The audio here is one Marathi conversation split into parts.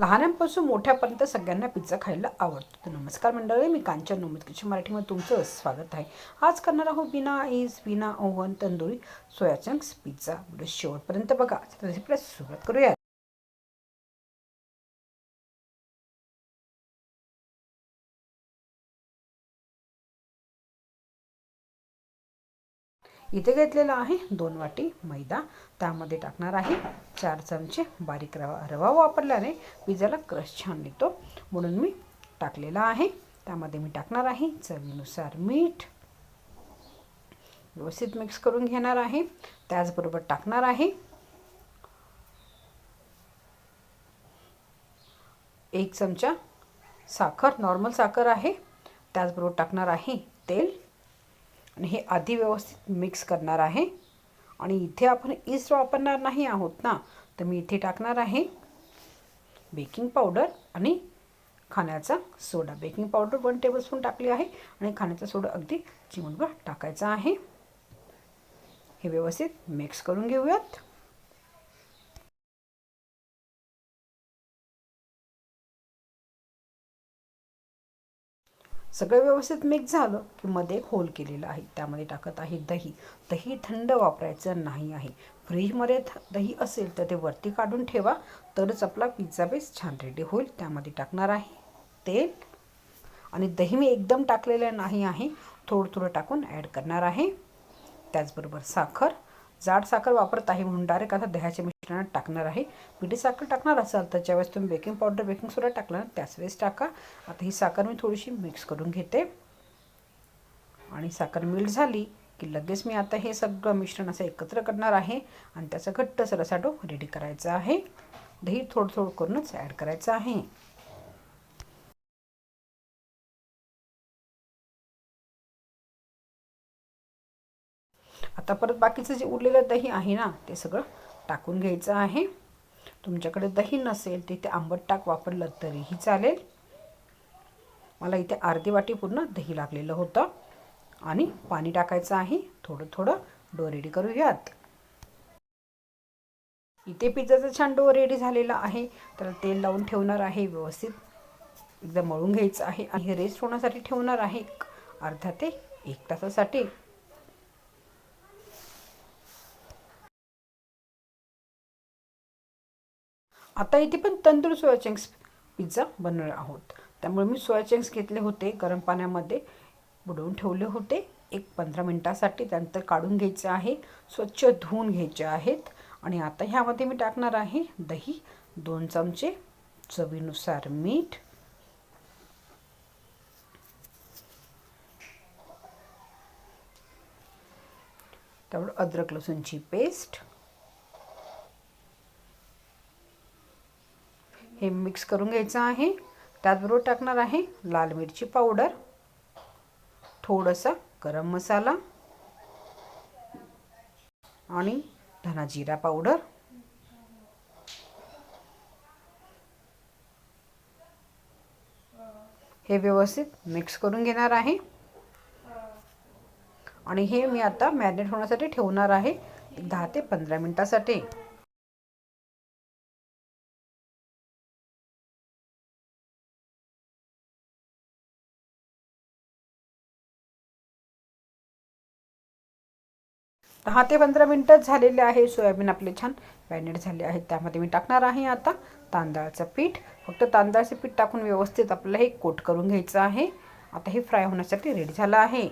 लहानांपासून मोठ्यापर्यंत सगळ्यांना पिझ्झा खायला आवडतो. नमस्कार मंडळी मी कांचन नोमतकीच्या मराठीमध्ये तुमचं स्वागत आहे. आज करणार आहोत बिना आईस बिना oven tandoori soya chunks pizza video शेवटपर्यंत बघा. रेसिपीला सुरुवात करूया इथे घेतलेला आहे दोन वाटी मैदा. त्यामध्ये टाकणार आहे चार चमचे बारीक रवा रवा वापरल्याने पिझ्झाला क्रश छान येतो म्हणून मी टाकलेला आहे. त्यामध्ये मी टाकणार आहे चवीनुसार मीठ. व्यवस्थित मिक्स करून घेणार आहे. त्याचबरोबर टाकणार आहे एक चमचा साखर नॉर्मल साखर आहे. त्याचबरोबर टाकणार आहे तेल. आणि हे आधी व्यवस्थित मिक्स करणार आहे. आणि इथे आपण ईस्ट वापरणार नाही आहोत ना तर मी इथे टाकणार आहे बेकिंग पावडर आणि खाण्याचा soda. Baking powder one tablespoon टाकली आहे आणि खाण्याचा सोडा अगदी चिमणभर टाकायचा आहे. हे व्यवस्थित मिक्स करून घेऊयात. सगळं व्यवस्थित मिक्स झालं की मध्ये होल केलेलं आहे. त्यामध्ये टाकत आहे दही. दही थंड वापरायचं नाही आहे. फ्रीजमध्ये दही असेल तर ते वरती काढून ठेवा. तरच आपला पिझ्झा बेस छान रेडी होईल. त्यामध्ये टाकणार आहे तेल. आणि दही मी एकदम टाकलेलं नाही आहे. थोडं थोडं टाकून ॲड करणार आहे. त्याचबरोबर साखर. जाड साखर वापरत आहे म्हणून डायरेक्ट आता दह्याच्या मिश्रणात टाकणार आहे. पिठी साखर टाकणार असाल तर ज्यावेळेस तुम्ही बेकिंग पावडर बेकिंग सोडा टाकला ना त्याच वेळेस टाका. आता ही साखर मी थोडीशी मिक्स करून घेते. आणि साखर मिल्ट झाली की लगेच मी आता हे सगळं मिश्रण असं एकत्र करणार आहे. आणि त्याचा घट्ट सरसा डो रेडी करायचा आहे. दही थोडं थोडं करूनच ॲड करायचं आहे. आता परत बाकीचं जे उरलेलं दही आहे ना ते सगळं टाकून घ्यायचं आहे. तुमच्याकडे दही नसेल तिथे इथे आंबट टाक वापरलं तरीही चालेल. मला इथे अर्धी वाटी पूर्ण दही लागलेलं होतं. आणि पाणी टाकायचं आहे. थोडं थोडं डो रेडी करूयात. इथे पिझ्झाचा छान डो रेडी झालेला आहे. तर तेल लावून ठेवणार आहे. व्यवस्थित एकदम मळून घ्यायचं आहे. आणि हे रेस्ट होण्यासाठी ठेवणार आहे अर्धा ते एक तासासाठी. आता इथे पण तंदूर सोया चंक्स पिझ्झा बनवणार आहोत. त्यामुळे मी सोया चंक्स घेतले होते गरम पाण्यामध्ये बुडवून ठेवले होते. एक पंधरा मिनटासाठी त्यानंतर काढून घ्यायचं आहे स्वच्छ धुवून घ्यायचे आहेत. आणि आता ह्यामध्ये मी टाकणार आहे दही दोन चमचे चवीनुसार मीठ. त्यावर अद्रक लसूणची पेस्ट. हे मिक्स करून घ्यायचं आहे. त्याचबरोबर टाकणार आहे लाल मिरची पावडर थोडंसं गरम मसाला आणि धना जिरा पावडर हे व्यवस्थित मिक्स करून घेणार आहे. आणि हे मी आता मॅरिनेट होण्यासाठी ठेवणार आहे दहा ते पंधरा मिनटासाठी. दहा ते पंधरा मिनटं झालेले आहे. सोयाबीन आपले छान मॅरिनेट झाले आहेत. त्यामध्ये मी टाकणार आहे आता तांदळाचं पीठ. फक्त तांदळाचं पीठ टाकून व्यवस्थित आपल्याला हे कोट करून घ्यायचं आहे. आता हे फ्राय होण्यासाठी रेडी झालं आहे.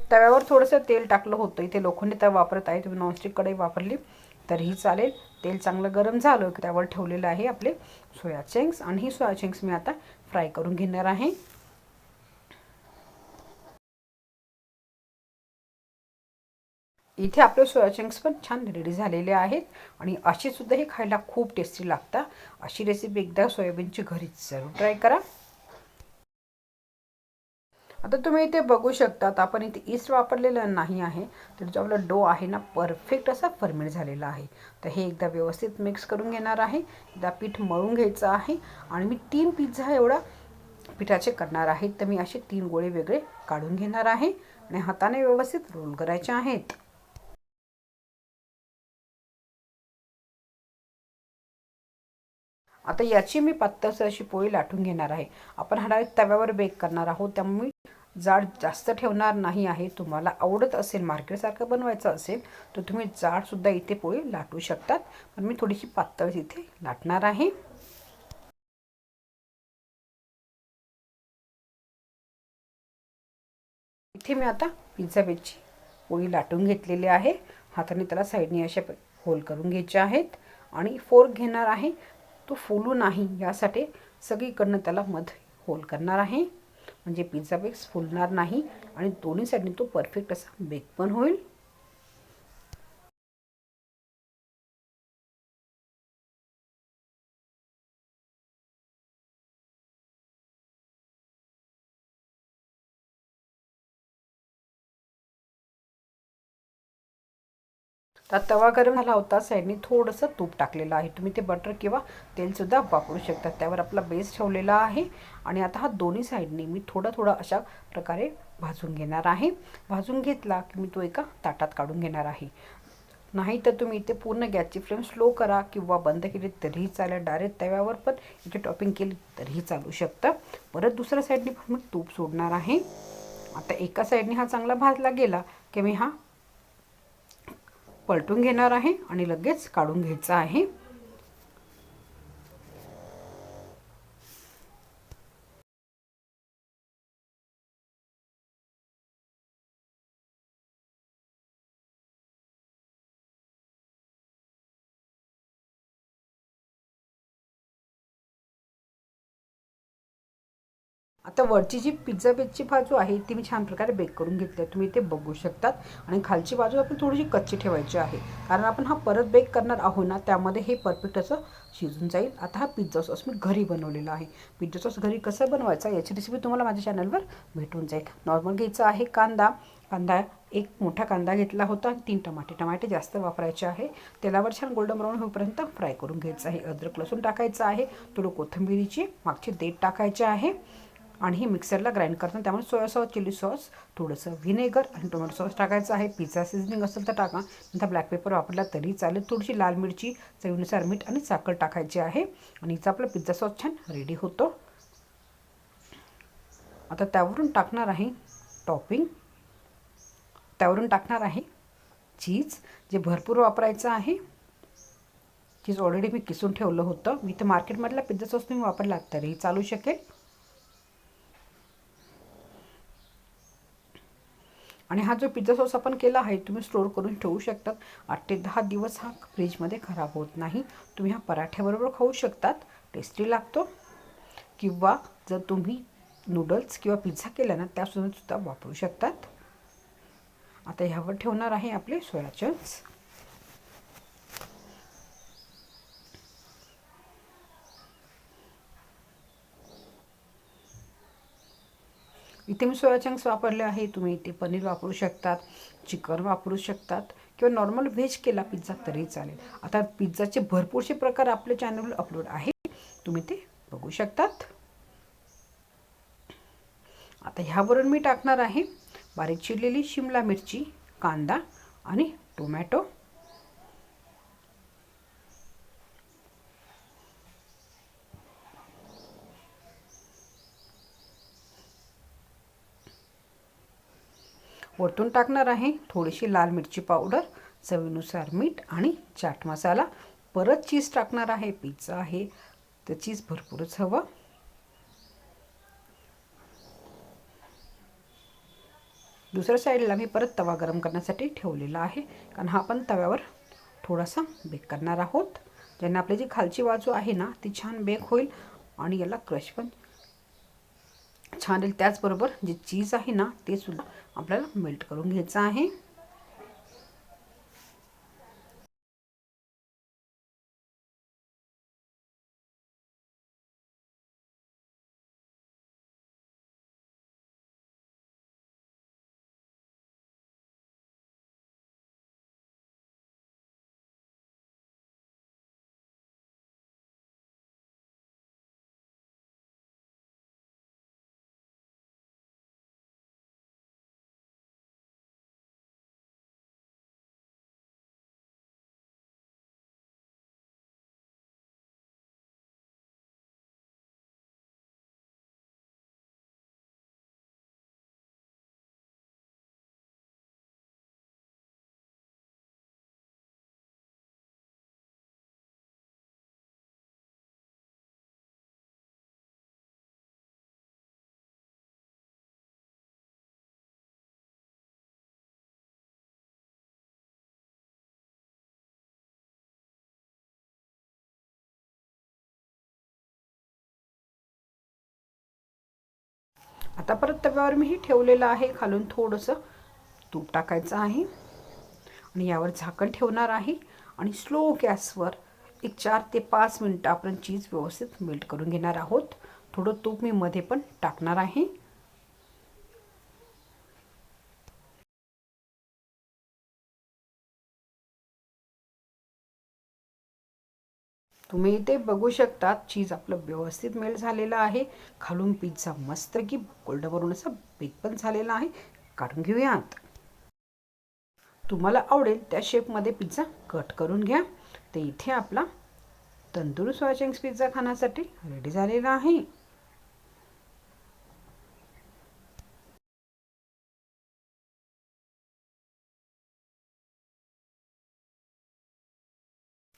तव्यावर थोडंसं तेल टाकलं होतं. इथे लोखंडी तवा वापरत आहे. तुम्ही नॉनस्टिक कढई वापरली तरीही चालेल. तेल चांगलं गरम झालं की त्यावर ठेवलेलं आहे आपले सोया चंक्स. आणि ही सोया चंक्स मी आता फ्राय करून घेणार आहे. इथे आपले सोया चंक्स पण छान रेडी झालेले आहेत. आणि अशी सुद्धा हे खायला खूप टेस्टी लागतात. अशी रेसिपी एकदा सोयाबीनची घरीच जरूर ट्राय करा. आता तुम्ही इथे बघू शकतात आपण इथे ईस्ट वापरलेलं नाही आहे. तर जो आपला डो आहे ना परफेक्ट असा फर्मेट झालेला आहे. तर हे एकदा व्यवस्थित मिक्स करून घेणार आहे. एकदा पीठ मळून घ्यायचं आहे. आणि मी तीन पिझ्झा एवढा पिठाचे करणार आहेत तर मी असे तीन गोळे वेगळे काढून घेणार आहे. आणि हाताने व्यवस्थित रोल करायचे आहेत. आता याची मी पातळसर अशी पोळी लाटून घेणार आहे. आपण हा डायरेक्ट तव्यावर बेक करणार आहोत. त्यामुळे जाड जास्त ठेवणार नाही आहे. तुम्हाला आवडत असेल मार्केटसारखं बनवायचं असेल तर तुम्ही जाडसुद्धा इथे पोळी लाटू शकतात. पण मी थोडीशी पातळ इथे लाटणार आहे. इथे मी आता पिझ्झा बेसची पोळी लाटून घेतलेली आहे. हाताने त्याला साईडने अशा होल करून घ्यायचे आहेत. आणि फोर्क घेणार आहे. तो फुलू नाही यासाठी सगळीकडनं त्याला मध होल करणार आहे. म्हणजे पिझ्झा बेक्स फुलणार नाही आणि दोन्ही साईडने तो परफेक्ट असा बेक पण होईल. तर तवा गरम झाला होता साईडने थोडंसं तूप टाकलेलं आहे. तुम्ही ते बटर किंवा तेलसुद्धा वापरू शकता. त्यावर आपला बेस ठेवलेला आहे. आणि आता हा दोन्ही साईडने मी थोडा थोडा अशा प्रकारे भाजून घेणार आहे. भाजून घेतला की मी तो एका ताटात काढून घेणार आहे. नाही तर तुम्ही इथे पूर्ण गॅसची फ्लेम स्लो करा किंवा बंद केली तरीही चालेल. डायरेक्ट तव्यावर पण इथे टॉपिंग केली तरीही चालू शकतं. परत दुसऱ्या साईडने पण मी तूप सोडणार आहे. आता एका साईडने हा चांगला भाजला गेला की मी हा पलटून घेणार आहे आणि लगेच काढून घ्यायचं आहे. आता वरची जी पिझ्झा बेसची बाजू आहे ती मी छान प्रकारे बेक करून घेतली आहे. तुम्ही ते बघू शकतात. आणि खालची बाजू आपण थोडीशी कच्ची ठेवायची आहे. कारण आपण हा परत बेक करणार आहोत ना त्यामध्ये हे परफेक्ट असं शिजून जाईल. आता हा पिझ्झा सॉस मी घरी बनवलेला आहे. पिझ्झा सॉस घरी कसं बनवायचा याची रेसिपी तुम्हाला माझ्या चॅनलवर भेटून जाईल. नॉर्मल घ्यायचं आहे कांदा. कांदा एक मोठा कांदा घेतला होता. तीन टमाटे. टमाटे जास्त वापरायचे आहे. तेलावर छान गोल्डन ब्राऊन होईपर्यंत फ्राय करून घ्यायचं आहे. अद्रक लसूण टाकायचं आहे. थोडं कोथिंबिरीची मागची देठ टाकायचे आहे. आणि हे मिक्सरला ग्राइंड करतात त्यामुळे सोया सॉस चिली सॉस थोडंसं व्हिनेगर आणि टोमॅटो सॉस टाकायचं आहे. पिझ्झा सिझनिंग असेल तर टाका. नंतर ब्लॅक पेपर वापरला तरी चालेल. थोडीशी लाल मिरची चवीनुसार मीठ आणि साखर टाकायची आहे. आणि हिचा आपला पिझ्झा सॉस छान रेडी होतो. आता त्यावरून टाकणार आहे टॉपिंग त्यावरून टाकणार आहे चीज जे भरपूर वापरायचं आहे. चीज ऑलरेडी मी किसून ठेवलं होतं. मी तर मार्केटमधला पिझ्झा सॉस तुम्ही वापरला तरीही चालू शकेल. आणि हा जो पिझ्झा सॉस आपण केला आहे तुम्ही स्टोअर करून ठेवू शकतात. आठ ते दहा दिवस हा फ्रीजमध्ये खराब होत नाही. तुम्ही हा पराठ्याबरोबर खाऊ शकतात. टेस्टी लागतो. किंवा जर तुम्ही नूडल्स किंवा पिझ्झा केला ना त्यासुद्धा सुद्धा वापरू शकतात. आता ह्यावर ठेवणार आहे आपले सोया चंक्स इथे मी सोया चंक्स वापरले आहे तुम्ही इथे पनीर वापरू शकतात चिकन वापरू शकतात किंवा नॉर्मल व्हेज केला पिझ्झा तरी चालेल. आता पिझ्झाचे भरपूरसे प्रकार आपल्या चॅनलवर अपलोड आहे तुम्ही ते बघू शकतात. आता ह्यावरून मी टाकणार आहे बारीक चिरलेली शिमला मिरची कांदा आणि टोमॅटो वरतून टाकणार आहे. थोडीशी लाल मिरची पावडर चवीनुसार मीठ आणि चाट मसाला. परत चीज टाकणार आहे. पिझ्झा आहे. तर चीज भरपूरच हवं. दुसऱ्या साईडला मी परत तवा गरम करण्यासाठी ठेवलेला आहे. कारण हा आपण तव्यावर थोडासा बेक करणार आहोत. ज्यांना आपली जी खालची बाजू आहे ना ती छान बेक होईल. आणि याला क्रश पण छान येईल त्याचबरोबर जे चीज आहे ना ते सुद्धा आपल्याला मेल्ट करून घ्यायचं आहे. आता परत तव्यावर मी हे ठेवलेलं आहे. खालून थोडंसं तूप टाकायचं आहे. आणि यावर झाकण ठेवणार आहे. आणि स्लो गॅसवर एक चार ते पाच मिनटं आपण चीज व्यवस्थित मेल्ट करून घेणार आहोत. थोडं तूप मी मध्ये पण टाकणार आहे. तुम्ही इथे बघू शकता चीज आपलं व्यवस्थित मेल्ट झालेलं आहे. खालून पिझ्झा मस्त की गोल्डवरून असा बेक पण झालेला आहे. काढून घेऊयात. तुम्हाला आवडेल त्या शेपमध्ये पिझ्झा कट करून घ्या. तर इथे आपला तंदूर सोयाचंक्स पिझ्झा खाण्यासाठी रेडी झालेला आहे.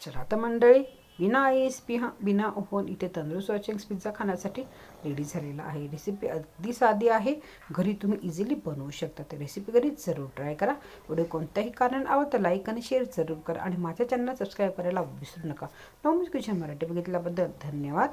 चला तर मंडळी बिना आईस बिहा बिना ओव्हन इथे तंदुरुस्त सोयाचंक्स पिझ्झा खाण्यासाठी रेडी झालेला आहे. रेसिपी अगदी साधी आहे. घरी तुम्ही इझिली बनवू शकता. तर रेसिपी घरी जरूर ट्राय करा. एवढे कोणत्याही कारण आवडतं लाईक आणि शेअर जरूर करा. आणि माझ्या चॅनलला सबस्क्राईब करायला विसरू नका. नवमीच किचन मराठी बघितल्याबद्दल धन्यवाद.